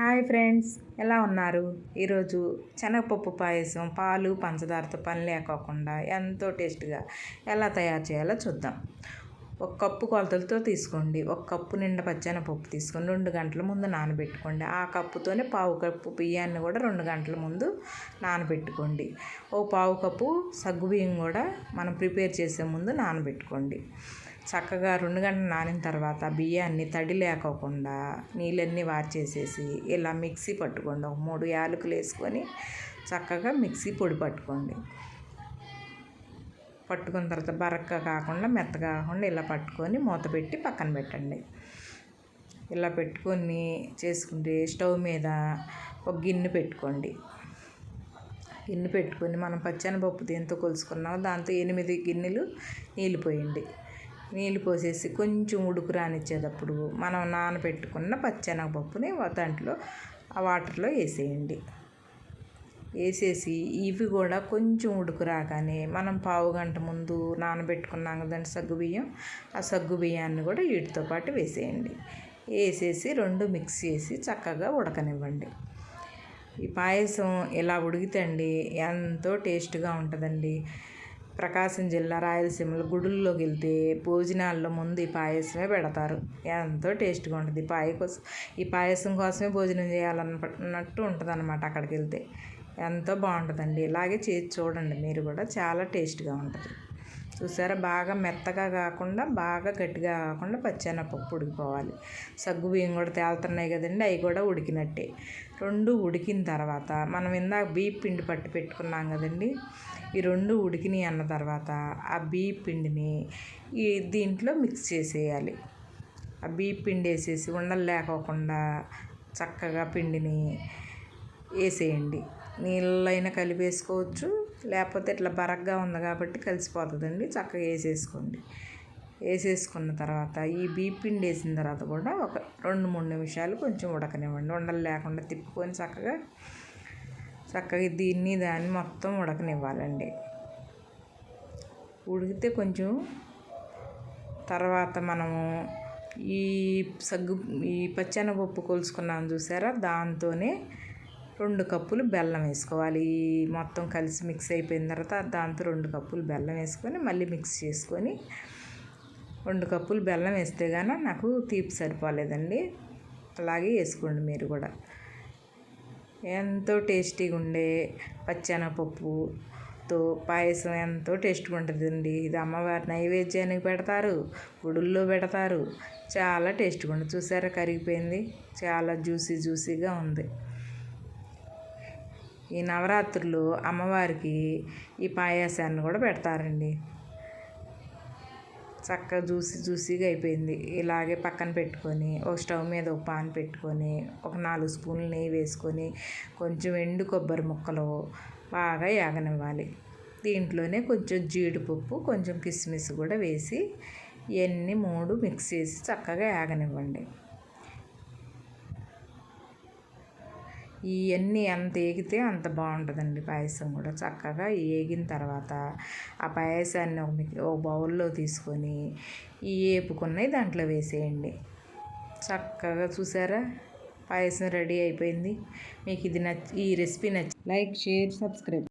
Hi friends ఎలా ఉన్నారు? ఈరోజు శనగపప్పు పాయసం పాలు పంచదారతో పని లేకోకుండా ఎంతో టేస్ట్గా ఎలా తయారు చేయాలో చూద్దాం. ఒక కప్పు కొలతలతో తీసుకోండి. ఒక కప్పు నిండా పచ్చనపప్పు తీసుకొని రెండు గంటల ముందు నానబెట్టుకోండి. ఆ కప్పుతోనే పావు కప్పు బియ్యాన్ని కూడా రెండు గంటల ముందు నానబెట్టుకోండి. ఓ పావు కప్పు సగ్గు బియ్యం కూడా మనం ప్రిపేర్ చేసే ముందు నానబెట్టుకోండి. చక్కగా రెండు గంటలు నానిన తర్వాత బియ్యాన్ని తడి లేకోకుండా నీళ్ళన్నీ వార్చేసేసి ఇలా మిక్సీ పట్టుకోండి. ఒక మూడు యాలకులు వేసుకొని చక్కగా మిక్సీ పొడి పట్టుకోండి. పట్టుకున్న తర్వాత బరక్క కాకుండా మెత్తగా కాకుండా ఇలా పట్టుకొని మూత పెట్టి పక్కన పెట్టండి. ఇలా పెట్టుకొని చేసుకుంటే స్టవ్ మీద ఒక గిన్నె పెట్టుకోండి. గిన్నె పెట్టుకొని మనం పచ్చనిపప్పు దేంతో కొలుసుకున్నామో దాంతో ఎనిమిది గిన్నెలు నీళ్ళు పోయండి. నీళ్ళు పోసేసి కొంచెం ఉడుకు రానిచ్చేటప్పుడు మనం నానబెట్టుకున్న పచ్చెనగపప్పుని దాంట్లో ఆ వాటర్లో వేసేయండి. వేసేసి ఇవి కూడా కొంచెం ఉడుకు రాగానే మనం పావు గంట ముందు నానబెట్టుకున్నాం కదండి సగ్గు బియ్యం ఆ సగ్గు బియ్యాన్ని కూడా వీటితో పాటు వేసేయండి. వేసేసి రెండు మిక్స్ చేసి చక్కగా ఉడకనివ్వండి. ఈ పాయసం ఇలా ఉడికితే ఎంతో టేస్ట్గా ఉంటుందండి. ప్రకాశం జిల్లా రాయలసీమలో గుడుల్లోకి వెళ్తే భోజనాల్లో ముందు ఈ పాయసమే పెడతారు. ఎంతో టేస్ట్గా ఉంటుంది. పాయ కోసం ఈ పాయసం కోసమే భోజనం చేయాలన్నట్టు ఉంటుంది అనమాట అక్కడికి వెళ్తే. ఎంతో బాగుంటుందండి. ఇలాగే చేసి చూడండి. మీరు కూడా చాలా టేస్ట్గా ఉంటుంది. చూసారా? బాగా మెత్తగా కాకుండా బాగా గట్టిగా కాకుండా పచ్చెనపప్పు ఉడికిపోవాలి. సగ్గు బియ్యం కూడా తేలుతున్నాయి కదండి అవి కూడా ఉడికినట్టే. రెండు ఉడికిన తర్వాత మనం ఇందాక బియ్య పిండి పట్టి పెట్టుకున్నాం కదండి ఈ రెండు ఉడికినాయి అన్న తర్వాత ఆ బియ్య పిండిని ఈ దీంట్లో మిక్స్ చేసేయాలి. ఆ బియ్య పిండి వేసేసి ఉండలు లేకోకుండా చక్కగా పిండిని వేసేయండి. నీళ్ళైనా కలిపేసుకోవచ్చు లేకపోతే ఇట్లా బరగ్గా ఉంది కాబట్టి కలిసిపోతుందండి. చక్కగా వేసేసుకోండి. వేసేసుకున్న తర్వాత ఈ బీపిండి వేసిన తర్వాత కూడా ఒక రెండు మూడు నిమిషాలు కొంచెం ఉడకనివ్వండి. ఉండలు లేకుండా తిప్పుకొని చక్కగా చక్కగా దీన్ని దాన్ని మొత్తం ఉడకనివ్వాలండి. ఉడికితే కొంచెం తర్వాత మనము ఈ సగ్గు ఈ పచ్చెనపప్పు కొలుసుకున్నాం చూసారా? దాంతోనే రెండు కప్పులు బెల్లం వేసుకోవాలి. మొత్తం కలిసి మిక్స్ అయిపోయిన తర్వాత దాంతో రెండు కప్పులు బెల్లం వేసుకొని మళ్ళీ మిక్స్ చేసుకొని రెండు కప్పులు బెల్లం వేస్తే గాన నాకు తీపి సరిపోలేదండి. అలాగే వేసుకోండి మీరు కూడా. ఎంతో టేస్టీగా ఉండే పచ్చెనపప్పుతో పాయసం ఎంతో టేస్ట్గా ఉంటుందండి. ఇది అమ్మవారి నైవేద్యానికి పెడతారు గుడుల్లో పెడతారు. చాలా టేస్ట్గా ఉంది. చూసారా కరిగిపోయింది? చాలా జ్యూసీ జ్యూసీగా ఉంది. ఈ నవరాత్రులు అమ్మవారికి ఈ పాయాసాన్ని కూడా పెడతారండి. చక్కగా జూసి జ్యూసీగా అయిపోయింది. ఇలాగే పక్కన పెట్టుకొని ఒక స్టవ్ మీద ఒక పాన్ పెట్టుకొని ఒక నాలుగు స్పూన్లు నెయ్యి వేసుకొని కొంచెం ఎండు కొబ్బరి ముక్కలు బాగా యాగనివ్వాలి. దీంట్లోనే కొంచెం జీడిపప్పు కొంచెం కిస్మిస్ కూడా వేసి ఇవన్నీ మూడు మిక్స్ చేసి చక్కగా యాగనివ్వండి. ఇవన్నీ ఎంత ఏగితే అంత బాగుంటుందండి పాయసం కూడా. చక్కగా ఏగిన తర్వాత ఆ పాయసాన్ని ఒక ఒక బౌల్లో తీసుకొని ఈ ఏపుకున్నవి దాంట్లో వేసేయండి. చక్కగా చూసారా? పాయసం రెడీ అయిపోయింది. మీకు ఇది నచ్చి ఈ రెసిపీ నచ్చి లైక్ షేర్ సబ్స్క్రైబ్